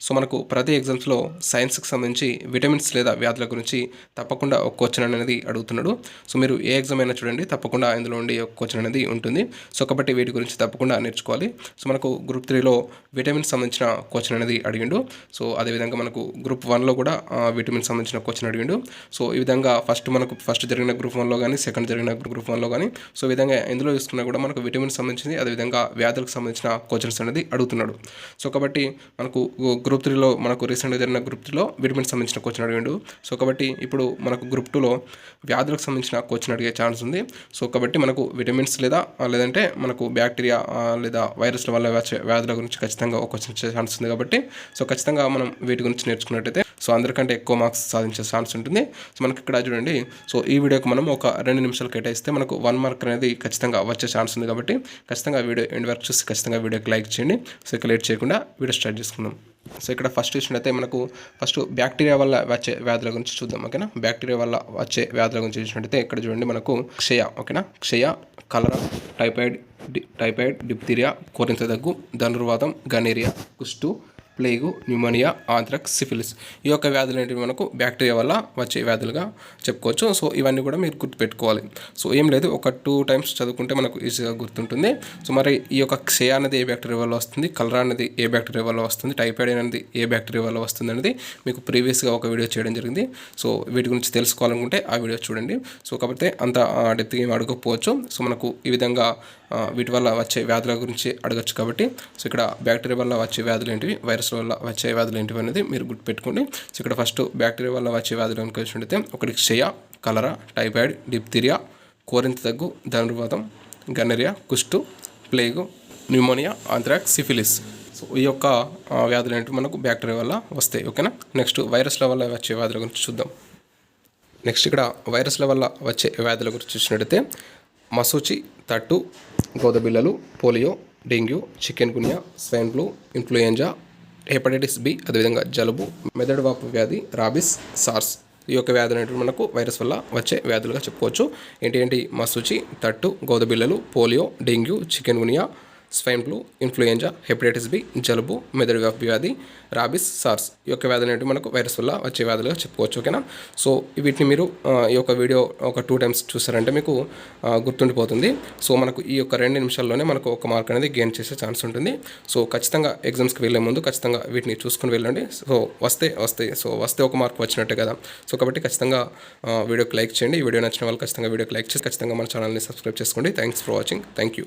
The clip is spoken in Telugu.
So మనకు ప్రతి ఎగ్జామ్స్లో సైన్స్కి సంబంధించి విటమిన్స్ లేదా వ్యాధుల గురించి తప్పకుండా ఒక క్వశ్చన్ అనేది అడుగుతున్నాడు. సో మీరు ఏ ఎగ్జామ్ అయినా చూడండి తప్పకుండా ఇందులో ఉండి ఒక క్వశ్చన్ అనేది ఉంటుంది. సో కాబట్టి వీటి గురించి తప్పకుండా నేర్చుకోవాలి. సో మనకు గ్రూప్ త్రీలో విటమిన్స్ సంబంధించిన క్వశ్చన్ అనేది అడిగిండు. సో అదేవిధంగా మనకు గ్రూప్ వన్లో కూడా విటమిన్స్ సంబంధించిన క్వశ్చన్ అడిగిండు. సో ఈ విధంగా ఫస్ట్ మనకు ఫస్ట్ జరిగిన గ్రూప్ వన్లో కానీ సెకండ్ జరిగిన గ్రూప్ వన్లో కానీ సో ఈ విధంగా ఇందులో చూసుకున్నా కూడా మనకు విటమిన్స్ సంబంధించింది అదేవిధంగా వ్యాధులకు సంబంధించిన క్వశ్చన్స్ అనేది అడుగుతున్నాడు. సో కాబట్టి మనకు గ్రూప్ త్రీలో మనకు రీసెంట్గా జరిగిన గ్రూప్ త్రీలో విటమిన్ సంబంధించిన క్వశ్చన్ అడిగిండు. సో కాబట్టి ఇప్పుడు మనకు గ్రూప్ టూలో వ్యాధులకు సంబంధించిన క్వశ్చన్ అడిగే ఛాన్స్ ఉంది. సో కాబట్టి మనకు విటమిన్స్ లేదా లేదంటే మనకు బ్యాక్టీరియా లేదా వైరస్ల వల్ల వచ్చే వ్యాధుల గురించి ఖచ్చితంగా ఒక క్వశ్చన్ వచ్చే ఛాన్స్ ఉంది కాబట్టి సో ఖచ్చితంగా మనం వీటి గురించి నేర్చుకున్నట్టయితే సో అందరికంటే ఎక్కువ మార్క్స్ సాధించే ఛాన్స్ ఉంటుంది. సో మనకి ఇక్కడ చూడండి సో ఈ వీడియోకి మనం ఒక రెండు నిమిషాలు కేటాయిస్తే మనకు వన్ మార్క్ అనేది ఖచ్చితంగా వచ్చే ఛాన్స్ ఉంది కాబట్టి ఖచ్చితంగా వీడియో ఎండ్ వరకు చూసి ఖచ్చితంగా వీడియోకి లైక్ చేయండి. సో ఇక లేట్ చేయకుండా వీడియో స్టార్ట్ చేసుకుందాం. సో ఇక్కడ ఫస్ట్ చూసినట్టయితే మనకు ఫస్ట్ బ్యాక్టీరియా వల్ల వచ్చే వ్యాధుల గురించి చూద్దాం ఓకేనా బ్యాక్టీరియా వల్ల వచ్చే వ్యాధుల గురించి చూసినట్టయితే ఇక్కడ చూడండి మనకు క్షయ ఓకేనా క్షయ కలరా టైఫాయిడ్ టైఫాయిడ్ డిప్తీరియా కోరింత దగ్గు ధనుర్వాదం గనేరియా కుష్టు ప్లేగు న్యూమోనియా ఆంథ్రక్స్ సిఫిలిస్. ఈ యొక్క వ్యాధులు అనేవి మనకు బ్యాక్టీరియా వల్ల వచ్చే వ్యాధులుగా చెప్పుకోవచ్చు. సో ఇవన్నీ కూడా మీరు గుర్తుపెట్టుకోవాలి. సో ఏం లేదు. ఒక టూ టైమ్స్ చదువుకుంటే మనకు ఈజీగా గుర్తుంటుంది. సో మరి ఈ యొక్క క్షయ అనేది ఏ బ్యాక్టీరియా వల్ల వస్తుంది? కలరా అనేది ఏ బ్యాక్టీరియా వల్ల వస్తుంది? టైఫాయిడ్ అనేది ఏ బ్యాక్టీరియా వల్ల వస్తుంది అనేది మీకు ప్రీవియస్గా ఒక వీడియో చేయడం జరిగింది. సో వీటి గురించి తెలుసుకోవాలనుకుంటే ఆ వీడియో చూడండి. సో కాకపోతే అంత డెప్త్గా ఏమి అడగకపోవచ్చు. సో మనకు ఈ విధంగా వీటి వల్ల వచ్చే వ్యాధుల గురించి అడగచ్చు కాబట్టి. సో ఇక్కడ బ్యాక్టీరియా వల్ల వచ్చే వ్యాధులు ఏంటివి? వైరస్ వల్ల వచ్చే వ్యాధులు ఏంటివి అనేది మీరు గుర్తుపెట్టుకోండి. సో ఇక్కడ ఫస్ట్ బ్యాక్టీరియా వల్ల వచ్చే వ్యాధులు అనుకుంటే ఒకటి క్షయ కలరా టైఫాయిడ్ డిప్తీరియా కోరింత దగ్గు ధనుర్వాదం గనరియా కుష్టు plague pneumonia anthrax syphilis so ఈ యొక్క వ్యాధులు ఏంటి మనకు బ్యాక్టీరియా వల్ల వస్తాయి. ఓకేనా? నెక్స్ట్ వైరస్ల వల్ల వచ్చే వ్యాధుల గురించి చూద్దాం. నెక్స్ట్ ఇక్కడ వైరస్ల వల్ల వచ్చే వ్యాధుల గురించి చూసినట్టయితే మసూచి తట్టు గోదబిల్లలు polio dengue chikungunya swine flu influenza hepatitis B అదేవిధంగా జలుబు మెదడు వాపు వ్యాధి రాబిస్ సార్స్. ఈ యొక్క వ్యాధులు అనేటువంటి మనకు వైరస్ వల్ల వచ్చే వ్యాధులుగా చెప్పుకోవచ్చు. ఏంటి ఏంటి? మసూచి తట్టు గోదబిల్లలు polio dengue chikungunya swine flu influenza hepatitis B జలుబు మెదడు వ్యాధి రాబిస్ సార్స్. ఈ యొక్క వ్యాధులు అనేవి మనకు వైరస్ వల్ల వచ్చే వ్యాధులుగా చెప్పుకోవచ్చు ఓకేనా? సో వీటిని మీరు ఈ యొక్క వీడియో ఒక టూ టైమ్స్ చూసారంటే మీకు గుర్తుండిపోతుంది. సో మనకు ఈ యొక్క రెండు నిమిషాల్లోనే మనకు ఒక మార్క్ అనేది గెయిన్ చేసే ఛాన్స్ ఉంటుంది. సో ఖచ్చితంగా ఎగ్జామ్స్కి వెళ్ళే ముందు ఖచ్చితంగా వీటిని చూసుకుని వెళ్ళండి. సో వస్తే వస్తే సో వస్తే ఒక మార్క్ వచ్చినట్టే కదా. సో కాబట్టి ఖచ్చితంగా వీడియోకి లైక్ చేయండి. ఈ వీడియో నచ్చిన వాళ్ళు ఖచ్చితంగా వీడియోకి లైక్ చేసి ఖచ్చితంగా మన ఛానల్ని సబ్స్క్రైబ్ చేసుకోండి. Thanks for watching thank you